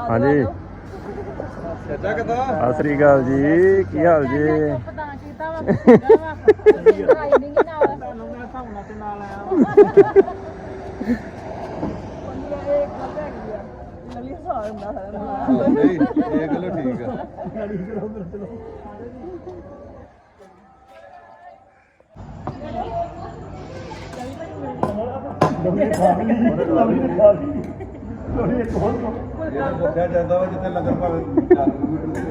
ਹਾਂਜੀ। ਸੱਚਾ ਕਦਾ ਸਤਿ ਸ੍ਰੀ ਅਕਾਲ ਜੀ ਕੀ ਹਾਲ ਜੀ? ਪਤਾ ਕੀਤਾ ਵਾ ਪੂਰਾ ਵਾ। ਨਹੀਂ ਨਾਲ ਤੁਹਾਨੂੰ ਮੈਂ ਸਾਹਮਣਾ ਤੇ ਨਾਲ ਆਇਆ ਨਹੀਂ ਇਹ ਗੱਲ ਠੀਕ ਆ ਇਹ ਪੁੱਛਿਆ ਜਾਂਦਾ ਵਾ ਜਿੱਥੇ ਲੰਗਰ ਭਾਵੇਂ 4 ਕਿਲੋਮੀਟਰ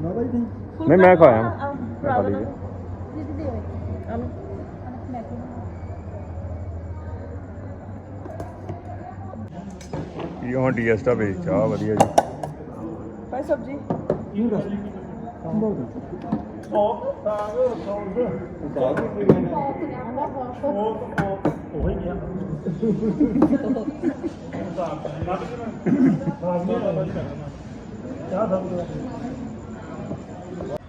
ਨਹੀਂ ਮੈਂ ਖਾਇਆ ਮੈਂ ਖਾ ਲਈ ਜੀ। ਦੀਦੀ ਦੇ ਹੋਏ ਆਲੂ ਮੈਂ ਕਿ ਇਹ ਹੁਣ ਡੀਐਸਟਾ ਵੇਚ ਚਾਹ ਵਧੀਆ ਜੀ। ਭਾਈ ਸਬਜੀ?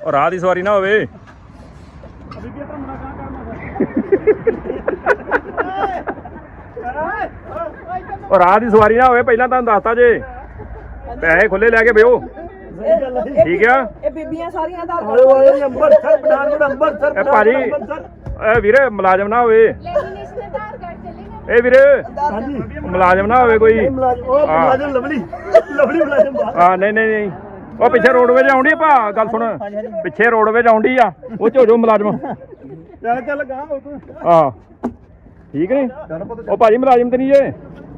ਔਰ ਰਾਹ ਦੀ ਸਵਾਰੀ ਨਾ ਹੋਵੇ। ਔਰ ਰਾਹ ਦੀ ਸਵਾਰੀ ਨਾ ਹੋਵੇ ਪਹਿਲਾਂ ਤੁਹਾਨੂੰ ਦੱਸਤਾ ਜੇ। ਪੈਸੇ ਖੁੱਲੇ ਲੈ ਕੇ ਬਿਓ ਠੀਕ ਆ? ਇਹ ਬੀਬੀਆਂ ਸਾਰੀਆਂ ਦਾ ਅੰਬਰਸਰ ਪਠਾਨਕੋਟ ਅੰਬਰਸਰ ਇਹ ਭਾਜੀ ਇਹ ਵੀਰੇ ਮੁਲਾਜ਼ਮ ਨਾ ਹੋਵੇ। ਇਹ ਵੀਰੇ ਮੁਲਾਜ਼ਮ ਨਾ ਹੋਵੇ ਕੋਈ। ਮੁਲਾਜ਼ਮ ਉਹ ਹਾਂ। ਮੁਲਾਜ਼ਮ ਲਵਲੀ ਲਵਲੀ ਮੁਲਾਜ਼ਮ ਆ ਨਹੀਂ ਨਹੀਂ ਨਹੀਂ। ਉਹ ਪਿੱਛੇ ਰੋਡਵੇਜ ਆਉਂਦੀ ਭਾ ਗੱਲ ਸੁਣ। ਪਿੱਛੇ ਰੋਡਵੇਜ ਆਉਂਦੀ ਆ। ਉਹ ਚ ਹੋ ਜਾਓ ਮੁਲਾਜ਼ਮ। ਚੱਲ ਚੱਲ ਗਾ ਉਹ ਤੂੰ ਆ ਠੀਕ ਨਹੀਂ? ਉਹ ਭਾਜੀ ਮੁਲਾਜ਼ਮ ਤੇ ਨਹੀਂ ਜੇ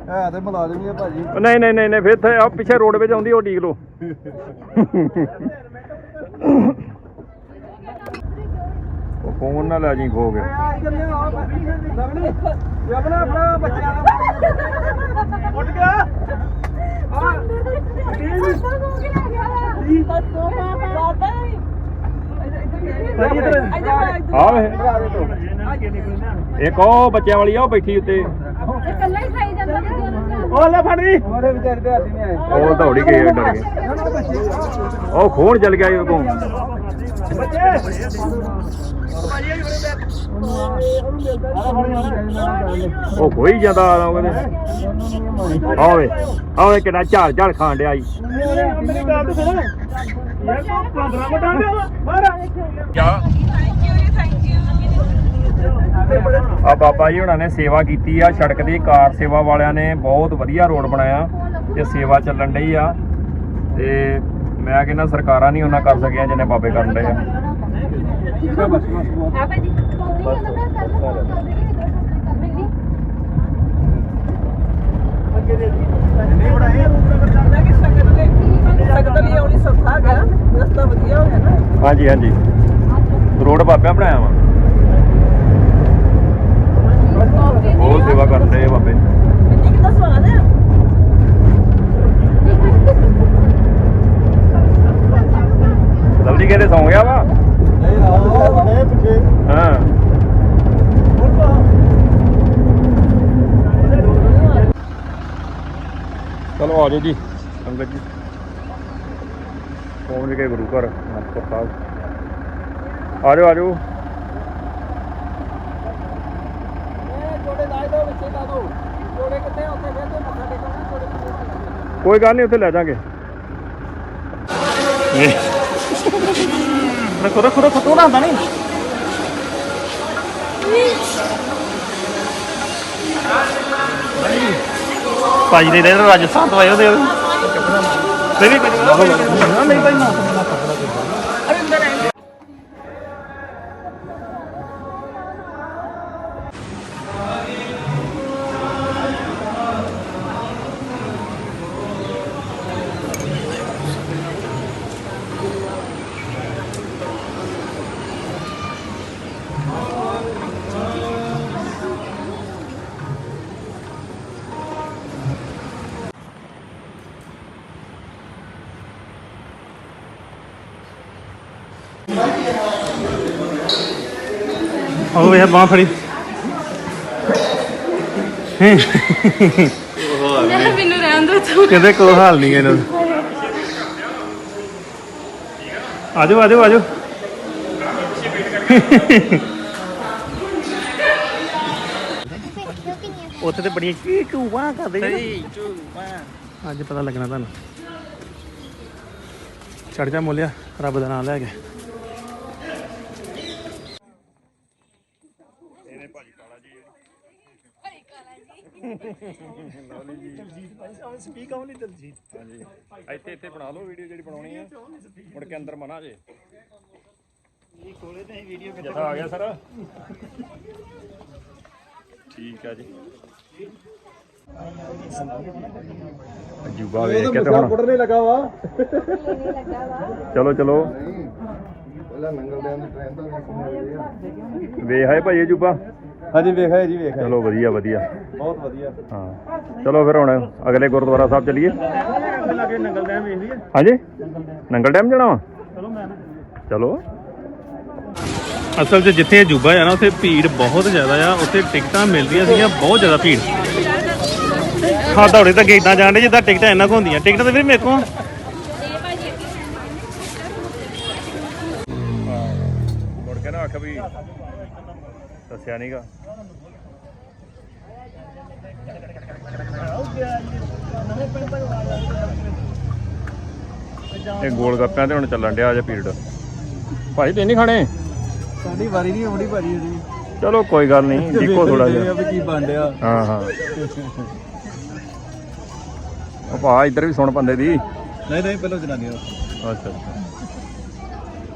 ਹੈ ਤੇ ਮੁਲਾਜ਼ਮ ਹੀ ਆ ਭਾਜੀ। ਉਹ ਨਹੀਂ ਨਹੀਂ ਨਹੀਂ ਨਹੀਂ ਫਿਰ ਤੇ ਆ ਪਿੱਛੇ ਰੋਡਵੇਜ ਆਉਂਦੀ ਉਹ ਡੀਕ ਲੋ ਉਹ ਫੋਨ ਨਾ ਲੈ ਜੀ ਖੋ ਕੇ। ਆਪਣਾ ਆਪਣਾ ਬੱਚਿਆਂ ਦਾ ਉੱਠ ਗਿਆ। ਆ ਇੱਕ ਉਹ ਬੱਚਿਆਂ ਵਾਲੀ ਆ ਉਹ ਬੈਠੀ ਉੱਤੇ। ਇਕੱਲਾ ਹੀ ਖਾਈ ਜਾਂਦਾ ਤੇ ਦੋਨੋਂ ਉਹ ਲੈ ਫੜ ਲਈ ਉਹਦੇ ਵਿਚਾਰੇ ਦੇ ਹੱਥ ਨਹੀਂ ਆਏ। ਉਹ ਦੌੜੀ ਗਏ ਡਰ ਗਏ। ਉਹ ਖੋਣ ਚਲ ਗਿਆ ਉਹ ਕੋਲ ਉਹ ਕੋਈ ਜਾਂਦਾ ਆ ਉਹਦੇ। ਆਵੇ ਆਵੇ ਕਿੰਨਾ ਝਾੜ ਝਾੜ ਖਾਣ ਡਿਆ ਜੀ ਆ ਆ ਬਾਬਾ ਜੀ ਹੁਣਾਂ ਨੇ ਸੇਵਾ ਕੀਤੀ ਆ ਸੜਕ ਦੀ ਕਾਰ ਸੇਵਾ ਵਾਲਿਆਂ ਨੇ ਬਹੁਤ ਵਧੀਆ ਰੋਡ ਬਣਾਇਆ ਤੇ ਸੇਵਾ ਚੱਲਣ ਡਈ ਆ। ਤੇ ਮੈਂ ਕਹਿੰਦਾ ਸਰਕਾਰਾਂ ਨਹੀਂ ਉਹਨਾਂ ਕਰ ਸਕੀਆਂ ਜਿੰਨੇ ਬਾਬੇ ਕਰਨ ਡਏ ਆ। ਬਸ ਕਰ ਲਓ ਕਰ ਦੇਗੀ ਕਰ ਦੇਗੀ ਨਹੀਂ ਬਣਾਏ। ਕਿ ਸੰਗਤ ਦੇ ਸੰਗਤ ਲਈ ਆਉਣੀ ਸੌਖਾ ਹੈਗਾ ਰਸਤਾ ਵਧੀਆ ਹੋ ਗਿਆ ਨਾ। ਹਾਂਜੀ ਹਾਂਜੀ। ਰੋਡ ਬਾਬਿਆਂ ਬਣਾਇਆ ਵਾ ਬਹੁਤ ਸੇਵਾ ਕਰਦੇ ਆ ਬਾਬੇ ਇੰਨੀ ਕਿਤਾ ਸਵਾਦ ਹੈ ਲਵਲੀ ਕਹਿੰਦੇ ਸੌਂ ਗਿਆ ਵਾ ਨਹੀਂ ਆਓ ਨਹੀਂ ਪਿੱਛੇ ਹਾਂ ਚਲੋ ਆ ਜਾਓ ਜੀ। ਸੰਗਤ ਜੀ। ਪਹੁੰਚ ਗਏ ਗੁਰੂ ਘਰ ਅਨੰਦਪੁਰ ਸਾਹਿਬ। ਆ ਜਾਓ ਆ ਜਾਓ ਕੋਈ ਗੱਲ ਨਹੀਂ ਉੱਥੇ ਲੈ ਜਾਾਂਗੇ। ਰੱਖੋ ਰੱਖੋ ਰੱਖੋ ਤੂੰ ਨਾ ਹੁੰਦਾ ਨਹੀਂ। ਭਾਜੀ ਦੇ ਦੇ ਰਾਜਸਥਾਨ ਤੋਂ ਆਏ ਉਹਦੇ ਤੇ ਵੀ ਨਹੀਂ ਭਾਈ ਨਾ ਉਹ ਵੇਖ ਬਾਹ ਫੜੀ। ਮੈਨੂੰ ਰਹਿਣ ਦੋ ਤੂੰ। ਕਹਿੰਦੇ ਕੋਈ ਹਾਲ ਨਹੀਂ ਇਹਨਾਂ ਦਾ। ਆਜੋ ਆਜੋ ਆਜੋ। ਉੱਥੇ ਤੇ ਬੜੀਆਂ ਕੀ ਕੂਵਾ ਕਰਦੇ ਨੇ? ਅੱਜ ਪਤਾ ਲੱਗਣਾ ਤੁਹਾਨੂੰ। ਚੜ ਜਾ ਮੋਲਿਆ ਰੱਬ ਦਾ ਨਾਮ ਲੈ ਕੇ। ਹਾਂਜੀ ਇੱਥੇ ਇੱਥੇ ਬਣਾ ਲਓ ਵੀਡੀਓ ਜਿਹੜੀ ਬਣਾਉਣੀ ਆ ਮੁੜ ਕੇ ਅੰਦਰ ਮਨਾ ਜੇ। ਇਹ ਕੋਲੇ ਤੇ ਵੀਡੀਓ ਕਿੱਥੇ ਆ ਗਿਆ ਸਰ ਠੀਕ ਆ ਜੀ ਅਜੂਬਾ ਵੇਖ ਕੇ ਤੇ ਹੁਣ ਕੁੱਟਣੇ ਲੱਗਾ ਵਾ। ਚਲੋ ਚਲੋ। ਪਹਿਲਾਂ ਨੰਗਲ ਦੀ ਟ੍ਰੇਨ ਤਾਂ ਵੇਖ ਆਏ ਭਾਈ ਅਜੂਬਾ ਹਾਂਜੀ ਵੇਖਿਆ ਜੀ ਵੇਖਿਆ ਚਲੋ ਵਧੀਆ ਵਧੀਆ। ਬਹੁਤ ਵਧੀਆ। ਹਾਂ। ਚਲੋ ਫਿਰ ਹੁਣ ਅਗਲੇ ਗੁਰਦੁਆਰਾ ਸਾਹਿਬ ਚੱਲੀਏ। ਲੱਗੇ ਨੰਗਲ ਡੈਮ ਵੇਖ ਲਈਏ ਹਾਂਜੀ? ਨੰਗਲ ਡੈਮ ਜਾਣਾ ਵਾ? ਚਲੋ। ਮੈਂ ਚਲੋ ਅਸਲ 'ਚ ਜਿੱਥੇ ਅਜੂਬਾ ਆ ਨਾ ਉੱਥੇ ਭੀੜ ਬਹੁਤ ਜ਼ਿਆਦਾ ਆ। ਉੱਥੇ ਟਿਕਟਾਂ ਮਿਲਦੀਆਂ ਸੀਗੀਆਂ ਬਹੁਤ ਜ਼ਿਆਦਾ ਭੀੜ। ਹਾਂ ਦੌੜੇ ਤਾਂ ਗੇਟਾਂ ਜਾਣ ਡੇ ਜਿੱਦਾਂ ਟਿਕਟਾਂ ਇੰਨਾ ਕੁ ਹੁੰਦੀਆਂ। ਟਿਕਟਾਂ ਤਾਂ ਵੀਰ ਮੇਰੇ ਕੋਲ ਮੁੜ ਕੇ ਨਾ ਆਖ ਵੀ ਦੱਸਿਆ ਨਹੀਂਗਾ ਇਹ ਗੋਲ ਗੱਪਿਆਂ ਤੇ ਹੁਣ ਚੱਲਣ ਡਿਆ ਜੇ ਪੀਰੀਅਡ। ਭਾਈ ਤੇ ਨਹੀਂ ਖਾਣੇ? ਸਾਡੀ ਵਾਰੀ ਨਹੀਂ ਆਉਣੀ ਭਾਜੀ ਜੀ ਚਲੋ ਕੋਈ ਗੱਲ ਨਹੀਂ ਦੇਖੋ ਥੋੜਾ ਜਿਹਾ। ਕੀ ਬਣ ਰਿਹਾ। ਹਾਂ ਹਾਂ। ਉਹ ਭਾ ਇੱਧਰ ਵੀ ਸੁਣ ਬੰਦੇ ਦੀ। ਨਹੀਂ ਨਹੀਂ ਪਹਿਲਾਂ ਜਨਾਨੀ ਅੱਛਾ ਅੱਛਾ।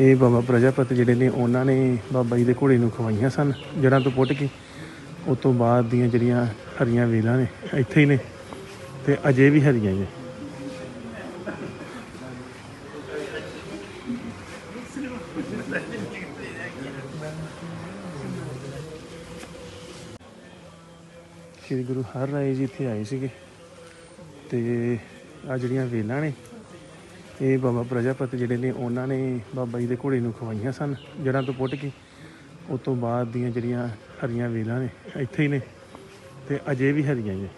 ਇਹ ਬਾਬਾ ਪ੍ਰਜਾਪਤ ਜਿਹੜੇ ਨੇ, ਉਹਨਾਂ ਨੇ ਬਾਬਾ ਜੀ ਦੇ ਘੋੜੇ ਨੂੰ ਖਵਾਈਆਂ ਸਨ, ਜੜ੍ਹਾਂ ਤੋਂ ਪੁੱਟ ਕੇ। ਉਸ ਤੋਂ ਬਾਅਦ ਦੀਆਂ ਜਿਹੜੀਆਂ ਹਰੀਆਂ ਵੇਲਾਂ ਨੇ, ਇੱਥੇ ਹੀ ਨੇ ਤੇ ਅਜੇ ਵੀ ਹਰੀਆਂ ਨੇ। ਸ਼੍ਰੀ ਗੁਰੂ ਹਰ ਰਾਏ ਜੀ ਇੱਥੇ ਆਏ ਸੀਗੇ ਤੇ ਆ ਜਿਹੜੀਆਂ ਵੇਲਾਂ ਨੇ ਇਹ ਬਾਬਾ ਪ੍ਰਜਾਪਤ ਜਿਹੜੇ ਨੇ, ਉਹਨਾਂ ਨੇ ਬਾਬਾ ਜੀ ਦੇ ਘੋੜੇ ਨੂੰ ਖਵਾਈਆਂ ਸਨ, ਜੜ੍ਹਾਂ ਤੋਂ ਪੁੱਟ ਕੇ। ਉਸ ਤੋਂ ਬਾਅਦ ਦੀਆਂ ਜਿਹੜੀਆਂ ਹਰੀਆਂ ਵੇਲਾਂ ਨੇ, ਇੱਥੇ ਹੀ ਨੇ, ਤੇ ਅਜੇ ਵੀ ਹਰੀਆਂ ਨੇ।